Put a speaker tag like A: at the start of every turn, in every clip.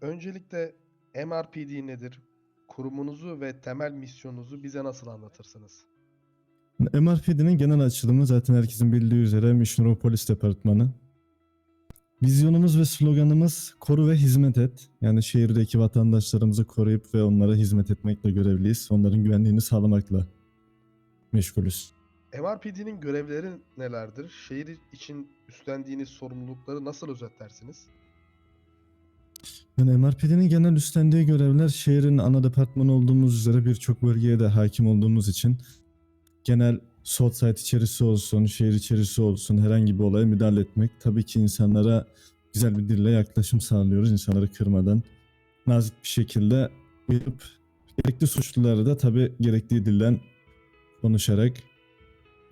A: Öncelikle MRPD nedir? Kurumunuzu ve temel misyonunuzu bize nasıl anlatırsınız?
B: MRPD'nin genel açılımı zaten herkesin bildiği üzere Mission Polis Departmanı. Vizyonumuz ve sloganımız koru ve hizmet et. Yani şehirdeki vatandaşlarımızı koruyup ve onlara hizmet etmekle görevliyiz. Onların güvenliğini sağlamakla meşgulüz.
A: MRPD'nin görevleri nelerdir? Şehir için üstlendiğiniz sorumlulukları nasıl özetlersiniz?
B: Yani MRPD'nin genel üstlendiği görevler şehrin ana departmanı olduğumuz üzere birçok bölgeye de hakim olduğumuz için genel Southside içerisi olsun, şehir içerisi olsun herhangi bir olaya müdahale etmek. Tabii ki insanlara güzel bir dille yaklaşım sağlıyoruz. insanları kırmadan nazik bir şekilde uyarıp gerekli suçluları da tabii gerektiği dilden konuşarak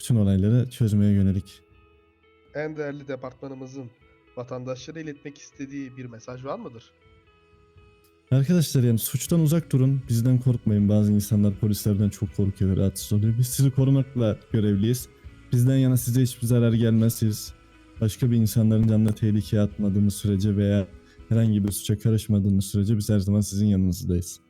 B: bütün olayları çözmeye yönelik.
A: En değerli departmanımızın vatandaşlara iletmek istediği bir mesaj var mıdır?
B: Arkadaşlar yani suçtan uzak durun. Bizden korkmayın. Bazı insanlar polislerden çok korkuyor ve rahatsız oluyor. Biz sizi korumakla görevliyiz. Bizden yana size hiçbir zarar gelmez. Siz başka bir insanların canına tehlikeye atmadığınız sürece veya herhangi bir suça karışmadığınız sürece biz her zaman sizin yanınızdayız.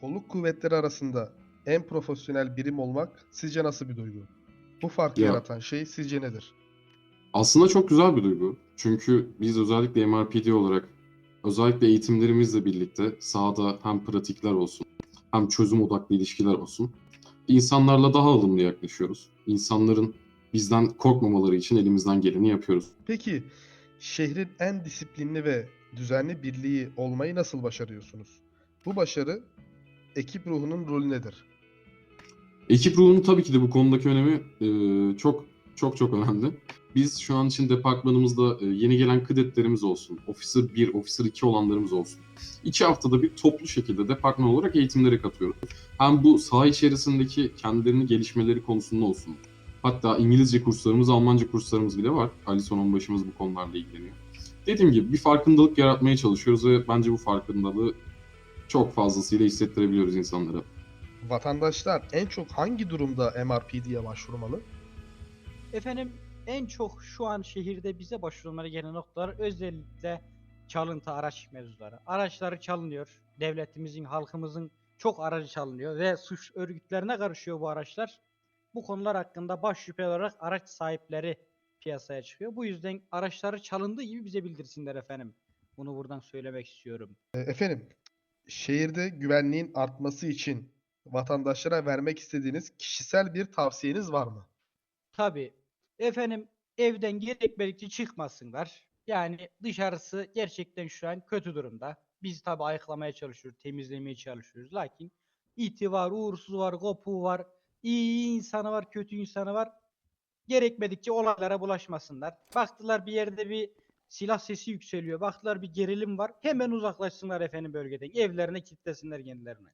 A: Kolluk kuvvetleri arasında en profesyonel birim olmak sizce nasıl bir duygu? Bu farkı
C: Ya.
A: yaratan şey sizce nedir?
C: Aslında çok güzel bir duygu. Çünkü biz özellikle MRPD olarak özellikle eğitimlerimizle birlikte sahada hem pratikler olsun hem çözüm odaklı ilişkiler olsun. insanlarla daha ılımlı yaklaşıyoruz. İnsanların bizden korkmamaları için elimizden geleni yapıyoruz.
A: Peki şehrin en disiplinli ve düzenli birliği olmayı nasıl başarıyorsunuz? Bu başarı ekip ruhunun rolü nedir?
C: Ekip ruhunun tabii ki de bu konudaki önemi e, çok çok çok önemli. Biz şu an için departmanımızda e, yeni gelen kadetlerimiz olsun, Officer 1, Officer 2 olanlarımız olsun. İki haftada bir toplu şekilde departman olarak eğitimlere katıyoruz. Hem bu saha içerisindeki kendilerini gelişmeleri konusunda olsun. Hatta İngilizce kurslarımız, Almanca kurslarımız bile var. Alison onbaşımız bu konularla ilgileniyor. Dediğim gibi bir farkındalık yaratmaya çalışıyoruz ve bence bu farkındalığı çok fazlasıyla hissettirebiliyoruz insanlara.
A: Vatandaşlar en çok hangi durumda MRPD'ye başvurmalı?
D: Efendim en çok şu an şehirde bize başvurulmaları gelen noktalar özellikle çalıntı araç mevzuları. Araçları çalınıyor. Devletimizin, halkımızın çok aracı çalınıyor ve suç örgütlerine karışıyor bu araçlar. Bu konular hakkında baş şüphe olarak araç sahipleri piyasaya çıkıyor. Bu yüzden araçları çalındığı gibi bize bildirsinler efendim. Bunu buradan söylemek istiyorum.
A: E, Efendim, şehirde güvenliğin artması için vatandaşlara vermek istediğiniz kişisel bir tavsiyeniz var mı?
D: Tabii. Efendim evden gerekmedikçe çıkmasınlar. Yani dışarısı gerçekten şu an kötü durumda. Biz tabii ayıklamaya çalışıyoruz, temizlemeye çalışıyoruz. Lakin iti var, uğursuz var, kopuğu var, iyi insanı var, kötü insanı var. Gerekmedikçe olaylara bulaşmasınlar. Baktılar bir yerde bir silah sesi yükseliyor. Baktılar bir gerilim var. Hemen uzaklaşsınlar efendim bölgeden. Evlerine kilitlesinler kendilerine.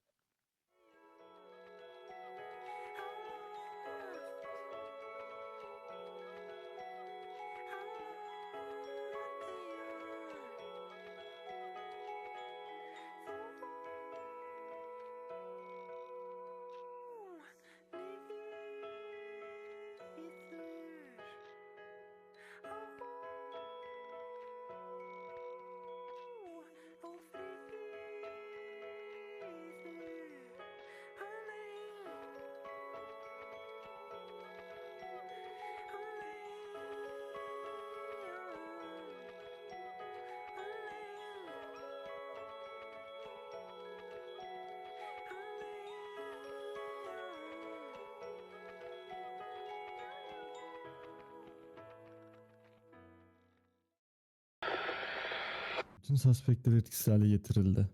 B: Bütün suspektler etkisiz hale getirildi.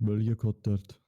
B: Bölge kod 4.